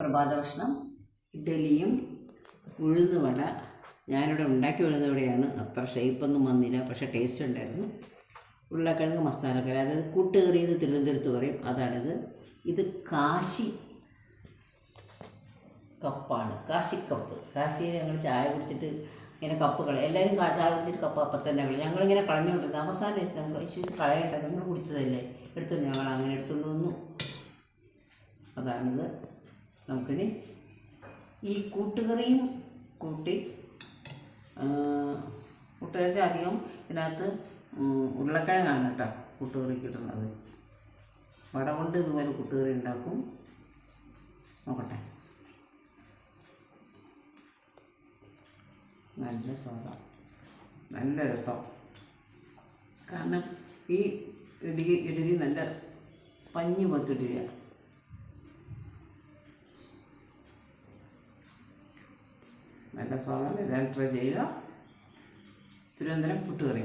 പ്രഭാത ഭക്ഷണം ഇഡ്ഡലിയും ഉഴുന്നുവട. ഞാനിവിടെ ഉണ്ടാക്കി ഉഴുന്നുവടയാണ് അത്ര ഷേപ്പൊന്നും വന്നില്ല പക്ഷെ ടേസ്റ്റ് ഉണ്ടായിരുന്നു. ഉരുളക്കിഴങ്ങ് മസാലക്കറി അതായത് കൂട്ടുകറി എന്ന് തിരുവനന്തപുരത്ത് പറയും. അതാണിത്. ഇത് കാശി കപ്പാണ്. കാശിക്കപ്പ്. കാശിയിൽ ഞങ്ങൾ ചായ കുടിച്ചിട്ട് ഇങ്ങനെ കപ്പ് കളയും. എല്ലാവരും ചായ കുടിച്ചിട്ട് കപ്പ് അപ്പം തന്നെ കളയും. ഞങ്ങളിങ്ങനെ കളഞ്ഞുകൊണ്ടിരുന്നത്. അവസാനം വെച്ച് നമുക്ക് ഇഷ്യൂ കളയണ്ട. നിങ്ങൾ കുടിച്ചതല്ലേ? എടുത്തു ഞങ്ങൾ അങ്ങനെ എടുത്തുകൊണ്ട് വന്നു. അതാണിത്. നമുക്കിനി ഈ കൂട്ടുകറിയും കൂട്ടി വെച്ചാൽ അധികം ഇതിനകത്ത് ഉരുളക്കിഴങ്ങാണ് കേട്ടോ കൂട്ടുകറി കിട്ടുന്നത് വട കൊണ്ട് ഇതുപോലെ കൂട്ടുകറി ഉണ്ടാക്കും. നോക്കട്ടെ. നല്ല സ്വാദാണ് നല്ല രസം. കാരണം ഈ ഇടുകി ഇടുകി നല്ല പഞ്ഞു പോലത്തെ നല്ല സ്വാദം എല്ലാവരും ട്രൈ ചെയ്യുക. തിരുവനന്തപുരം പുട്ടുകറി.